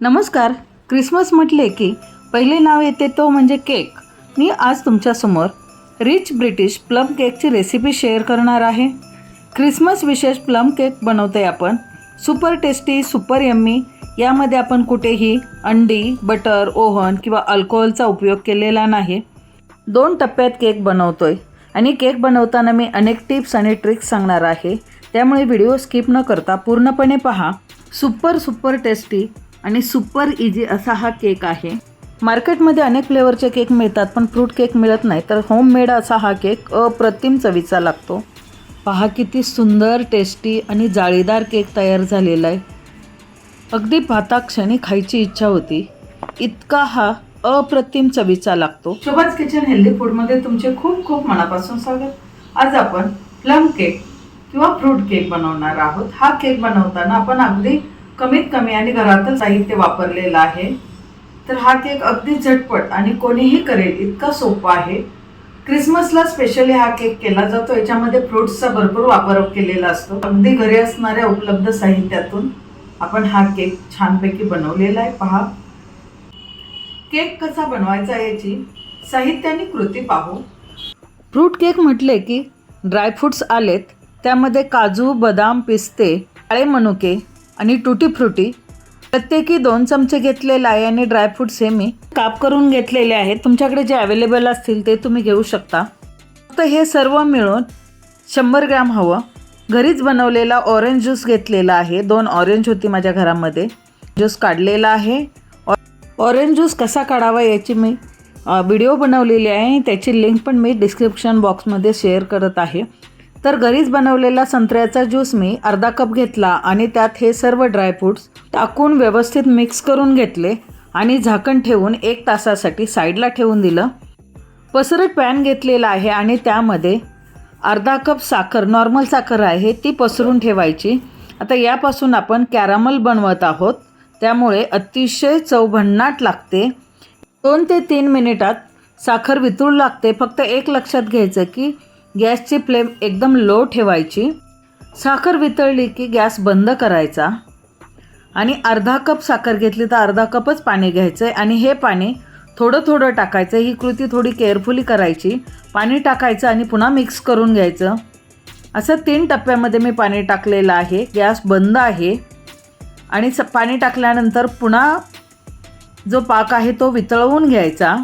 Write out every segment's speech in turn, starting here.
नमस्कार. क्रिसमस म्हटले की पहिले नाव येते तो म्हणजे केक. मी आज तुमच्यासमोर रिच ब्रिटिश प्लम केकची रेसिपी शेअर करणार आहे. क्रिसमस विशेष प्लम केक बनवते आपण. सुपर टेस्टी सुपर यम्मी यामध्ये आपण कुठेही अंडी बटर ओव्हन किंवा अल्कोहोलचा उपयोग केलेला नाही. दोन टप्प्यात केक बनवतो आहे आणि केक बनवताना मी अनेक टिप्स आणि ट्रिक्स सांगणार आहे. त्यामुळे व्हिडिओ स्किप न करता पूर्णपणे पहा. सुपर सुपर टेस्टी आणि सुपर इझी असा हा केक आहे. मार्केटमध्ये अनेक फ्लेवरचे केक मिळतात पण फ्रूट केक मिळत नाही. तर होममेड असा हा केक अप्रतिम चवीचा लागतो. पहा किती सुंदर टेस्टी आणि जाळीदार केक तयार झालेला आहे. अगदी पाहता क्षणी खायची इच्छा होती. इतका हा अप्रतिम चवीचा लागतो. शोभाज किचन हेल्दी फूडमध्ये तुमचे खूप खूप मनापासून स्वागत. आज आपण प्लम केक किंवा फ्रूट केक बनवणार आहोत. हा केक बनवताना आपण अगदी कमीत कमी आणि घरातलं साहित्य वापरलेलं आहे. तर हा केक अगदी झटपट आणि कोणीही करेल इतका सोपा आहे. क्रिसमसला स्पेशली हा केक केला जातो. याच्यामध्ये फ्रुट्सचा भरपूर वापर केलेला असतो. अगदी घरी असणाऱ्या उपलब्ध साहित्यातून आपण हा केक छानपैकी बनवलेला आहे. पहा. केक कसा बनवायचा याची साहित्याने कृती पाहू. फ्रूट केक म्हटले की ड्रायफ्रुट्स आलेत. त्यामध्ये काजू बदाम पिस्ते काळे मनुके आणि टुटी फ्रुटी प्रत्येकी दोन चमचे घेतलेले आहे आणि ड्रायफ्रूट्स हे मी काप करून घेतलेले आहेत. तुमच्याकडे जे अवेलेबल असतील ते तुम्ही घेऊ शकता. फक्त हे सर्व मिळून शंभर ग्रॅम हवं. घरीच बनवलेला ऑरेंज ज्यूस घेतलेला आहे. दोन ऑरेंज होती माझ्या घरामध्ये. ज्यूस काढलेला आहे. ऑरेंज ज्यूस कसा काढावा याची मी व्हिडिओ बनवलेली आहे. आणि त्याची लिंक पण मी डिस्क्रिप्शन बॉक्समध्ये शेअर करत आहे. तर घरीच बनवलेला संत्र्याचा ज्यूस मी अर्धा कप घेतला आणि त्यात हे सर्व ड्रायफ्रूट्स टाकून व्यवस्थित मिक्स करून घेतले आणि झाकण ठेवून एक तासासाठी साईडला ठेवून दिलं. पसरट पॅन घेतलेला आहे आणि त्यामध्ये अर्धा कप साखर नॉर्मल साखर आहे ती पसरून ठेवायची. आता यापासून आपण कॅरामल बनवत आहोत. त्यामुळे अतिशय चव भन्नाट लागते. दोन ते तीन मिनिटात साखर वितळू लागते. फक्त एक लक्षात घ्यायचं की गॅसची फ्लेम एकदम लो ठेवायची. साखर वितळली की गॅस बंद करायचा. आणि अर्धा कप साखर घेतली तर अर्धा कपच पाणी घ्यायचं आहे आणि हे पाणी थोडं थोडं टाकायचं ही कृती थोडी केअरफुली करायची. पाणी टाकायचं आणि पुन्हा मिक्स करून घ्यायचं. असं तीन टप्प्यामध्ये मी पाणी टाकलेलं आहे. गॅस बंद आहे. आणि स पाणी टाकल्यानंतर पुन्हा जो पाक आहे तो वितळवून घ्यायचा.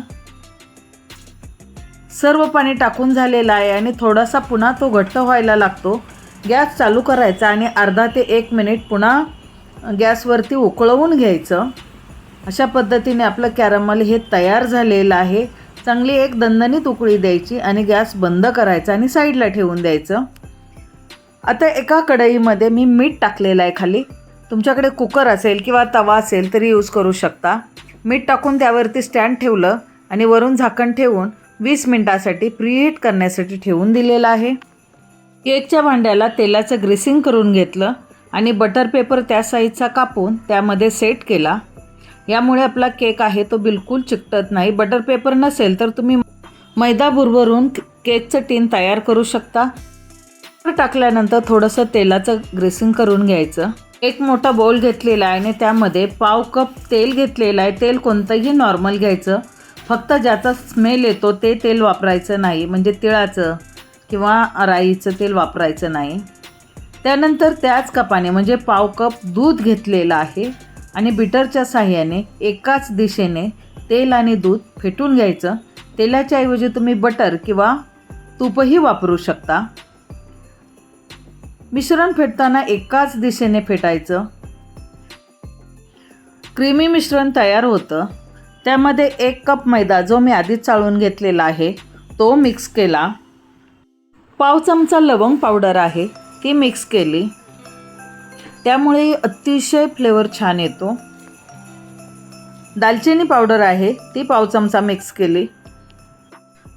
सर्व पाणी टाकून झालेलं आहे आणि थोडासा पुन्हा तो घट्ट व्हायला लागतो. गॅस चालू करायचा आणि अर्धा ते एक मिनिट पुन्हा गॅसवरती उकळवून घ्यायचं. अशा पद्धतीने आपलं कॅरमल हे तयार झालेलं आहे. चांगली एक दणदणीत उकळी द्यायची आणि गॅस बंद करायचा आणि साईडला ठेवून द्यायचं. आता एका कढईमध्ये मी मीठ टाकलेलं आहे खाली. तुमच्याकडे कुकर असेल किंवा तवा असेल तरी यूज करू शकता. मीठ टाकून त्यावरती स्टँड ठेवलं आणि वरून झाकण ठेवून वीस मिनटासाठी प्रीहीट करण्यासाठी ठेवून दिलेलं आहे. केकच्या भांड्याला तेलाचं ग्रेसिंग करून घेतलं आणि बटर पेपर त्या साईजचा कापून त्यामध्ये सेट केला. यामुळे आपला केक आहे तो बिलकुल चिकटत नाही. बटर पेपर नसेल तर तुम्ही मैदा बुरबरून केकचं टीन तयार करू शकता. टाकल्यानंतर थोडंसं तेलाचं ग्रेसिंग करून घ्यायचं. एक मोठा बोल घेतलेला आहे आणि त्यामध्ये पाव कप तेल घेतलेलं आहे. तेल कोणतंही नॉर्मल घ्यायचं. फक्त ज्याचा स्मेल येतो ते तेल वापरायचं नाही म्हणजे तिळाचं किंवा राईचं तेल वापरायचं नाही. त्यानंतर त्याच कपाने म्हणजे पाव कप दूध घेतलेलं आहे आणि बिटरच्या साह्याने एकाच दिशेने तेल आणि दूध फेटून घ्यायचं. तेलाच्या ऐवजी तुम्ही बटर किंवा तूपही वापरू शकता. मिश्रण फेटताना एकाच दिशेने फेटायचं. क्रीमी मिश्रण तयार होतं. त्यामध्ये एक कप मैदा जो मी आधीच चाळून घेतलेला आहे तो मिक्स केला. पाव चमचा लवंग पावडर आहे ती मिक्स केली. त्यामुळे अतिशय फ्लेवर छान येतो. दालचिनी पावडर आहे ती पाव चमचा मिक्स केली.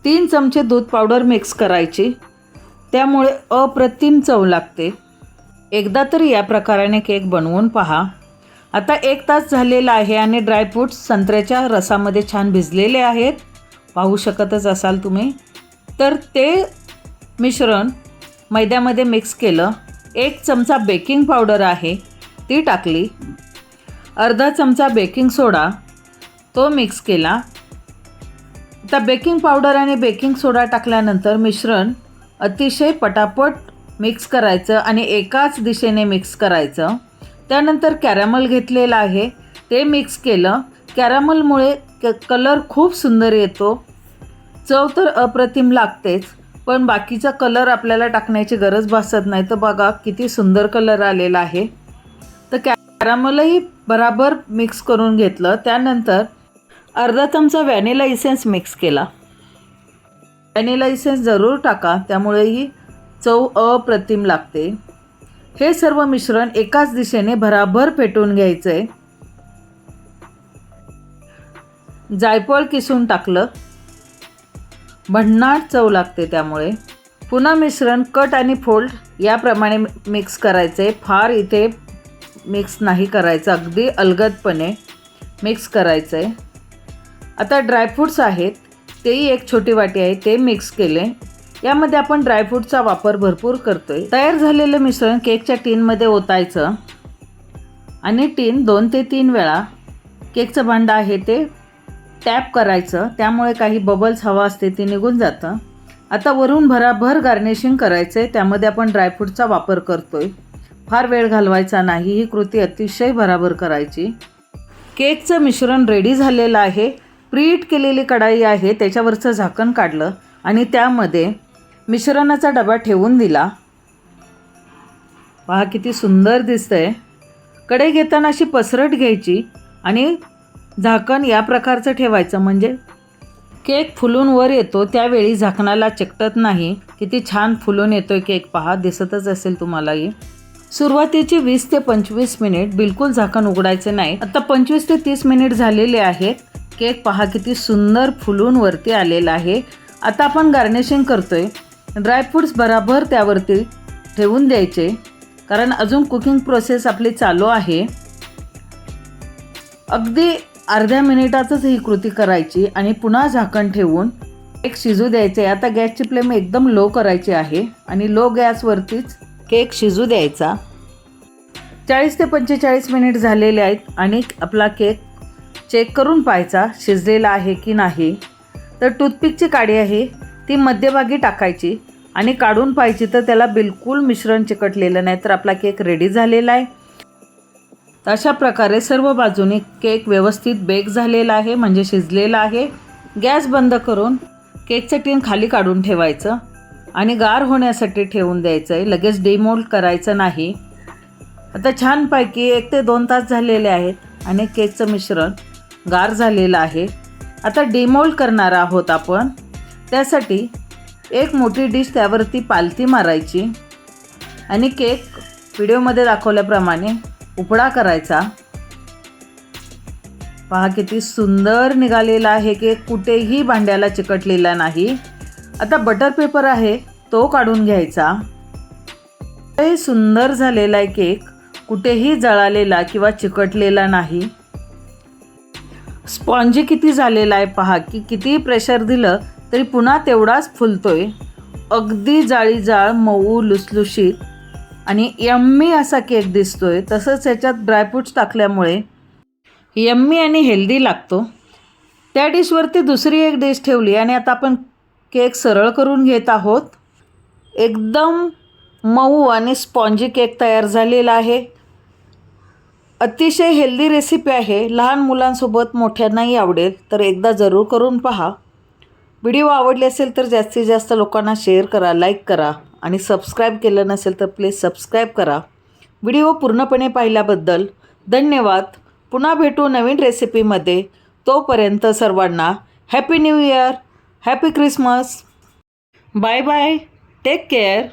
तीन चमचे दूध पावडर मिक्स करायची. त्यामुळे अप्रतिम चव लागते. एकदा तरी या प्रकाराने केक बनवून पहा. आता एक तास झालेला आहे आणि ड्रायफ्रूट्स संत्र्याच्या रसामध्ये छान भिजलेले आहेत. पाहू शकतच असाल तुम्ही. तर ते मिश्रण मैद्यामध्ये मिक्स केलं. एक चमचा बेकिंग पावडर आहे. ती टाकली. अर्धा चमचा बेकिंग सोडा तो मिक्स केला. आता बेकिंग पावडर आणि बेकिंग सोडा टाकल्यानंतर मिश्रण अतिशय पटापट मिक्स करायचं आणि एकाच दिशेने मिक्स करायचं. त्यानंतर कॅरॅमल घेतलेलं आहे. ते मिक्स केलं. कॅरॅमलमुळे क कलर खूप सुंदर येतो. चव तर अप्रतिम लागतेच पण बाकीचा कलर आपल्याला टाकण्याची गरज भासत नाही. तर बघा किती सुंदर कलर आलेला आहे. तर कॅरामलही बराबर मिक्स करून घेतलं. त्यानंतर अर्धा चमचा व्हॅनिला इसेन्स मिक्स केला. व्हॅनिला इसेन्स जरूर टाका. त्यामुळेही चव अप्रतिम लागते. हे सर्व मिश्रण एकाच दिशेने भराभर पेटून घ्यायचं. आहे जायफळ किसून टाकलं. भन्नाट चव लागते त्यामुळे. पुन्हा मिश्रण कट आणि फोल्ड याप्रमाणे मिक्स करायचे. आहे फार इथे मिक्स नाही करायचं. अगदी अलगदपणे मिक्स करायचं. आहे आता ड्रायफ्रूट्स आहेत. तेही एक छोटी वाटी आहे. ते मिक्स केले. यामध्ये आपण ड्रायफ्रूटचा वापर भरपूर करतो आहे तयार झालेलं मिश्रण केकच्या टीनमध्ये ओतायचं. आणि टीन दोन ते तीन वेळा केकचं भांडं आहे ते टॅप करायचं. त्यामुळे काही बबल्स हवा असते ते निघून जातं. आता वरून भराभर गार्निशिंग करायचं आहे त्यामध्ये आपण ड्रायफ्रूटचा वापर करतोय. फार वेळ घालवायचा नाही. ही कृती अतिशय भराभर करायची. केकचं मिश्रण रेडी झालेलं आहे. प्रीट केलेली कढाई आहे. त्याच्यावरचं झाकण काढलं. आणि त्यामध्ये मिश्रणाचा डबा ठेवून दिला. पहा किती सुंदर दिसतंय. कढई घेताना अशी पसरट घ्यायची आणि झाकण या प्रकारचं ठेवायचं. म्हणजे केक फुलून वर येतो त्यावेळी झाकणाला चिकटत नाही. किती छान फुलून येतोय केक. पहा दिसतच असेल तुम्हालाही. सुरुवातीची वीस ते पंचवीस मिनिट बिलकुल झाकण उघडायचे नाही. आता पंचवीस ते तीस मिनिट झालेले आहेत. केक पहा किती सुंदर फुलून वरती आलेला आहे. आता आपण गार्निशिंग करतोय. ड्रायफ्रूट्स बराबर त्यावरती ठेवून द्यायचे. कारण अजून कुकिंग प्रोसेस आपली चालू आहे. अगदी अर्ध्या मिनिटातच ही कृती करायची आणि पुन्हा झाकण ठेवून केक शिजू द्यायचे. आता गॅसची फ्लेम एकदम लो करायची आहे आणि लो गॅसवरतीच केक शिजू द्यायचा. चाळीस ते पंचेचाळीस मिनिट झालेले आहेत आणि आपला केक चेक करून पाहायचा शिजलेला आहे की नाही. तर टूथपिकची काडी आहे. ती मध्यभागी टाकायची आणि काढून पाहिजे तर त्याला बिलकुल मिश्रण चिकटलेलं नाही तर आपला केक रेडी झालेला आहे. तर अशा प्रकारे सर्व बाजूने केक व्यवस्थित बेक झालेला आहे म्हणजे शिजलेला आहे. गॅस बंद करून केकचं टीन खाली काढून ठेवायचं आणि गार होण्यासाठी ठेवून द्यायचं आहे लगेच डिमोल्ड करायचं नाही. आता छानपैकी एक ते दोन तास झालेले आहेत आणि केकचं मिश्रण गार झालेलं आहे. आता डिमोल्ड करणार आहोत आपण. त्यासाठी एक मोठी डिश त्यावरती पालथी मारायची आणि केक व्हिडिओमध्ये दाखवल्याप्रमाणे उपडा करायचा. पहा किती सुंदर निघालेला आहे केक कुठेही भांड्याला चिकटलेला नाही. आता बटर पेपर आहे तो काढून घ्यायचा. हे सुंदर झालेला आहे केक कुठेही जळालेला किंवा चिकटलेला नाही. स्पॉन्जी किती झालेला आहे पहा की किती प्रेशर दिलं तरी पुन्हा तेवढाच फुलतोय. अगदी जाळी जाळ मऊ लुसलुशीत. आणि यम्मी असा केक दिसतोय. तसंच याच्यात ड्रायफ्रूट्स टाकल्यामुळे यम्मी आणि हेल्दी लागतो. त्या डिशवरती दुसरी एक डिश ठेवली आणि आता आपण केक सरळ करून घेत आहोत. एकदम मऊ आणि स्पॉन्जी केक तयार झालेला आहे. अतिशय हेल्दी रेसिपी आहे. लहान मुलांसोबत मोठ्यांनाही आवडेल. तर एकदा जरूर करून पहा. व्हिडिओ आवडले असेल तर जास्तीत जास्त लोकांना शेअर करा लाईक करा आणि सबस्क्राईब केलं नसेल तर प्लीज सबस्क्राईब करा. व्हिडिओ पूर्णपणे पाहिल्याबद्दल धन्यवाद. पुन्हा भेटू नवीन रेसिपीमध्ये तोपर्यंत सर्वांना happy new year happy Christmas bye bye take care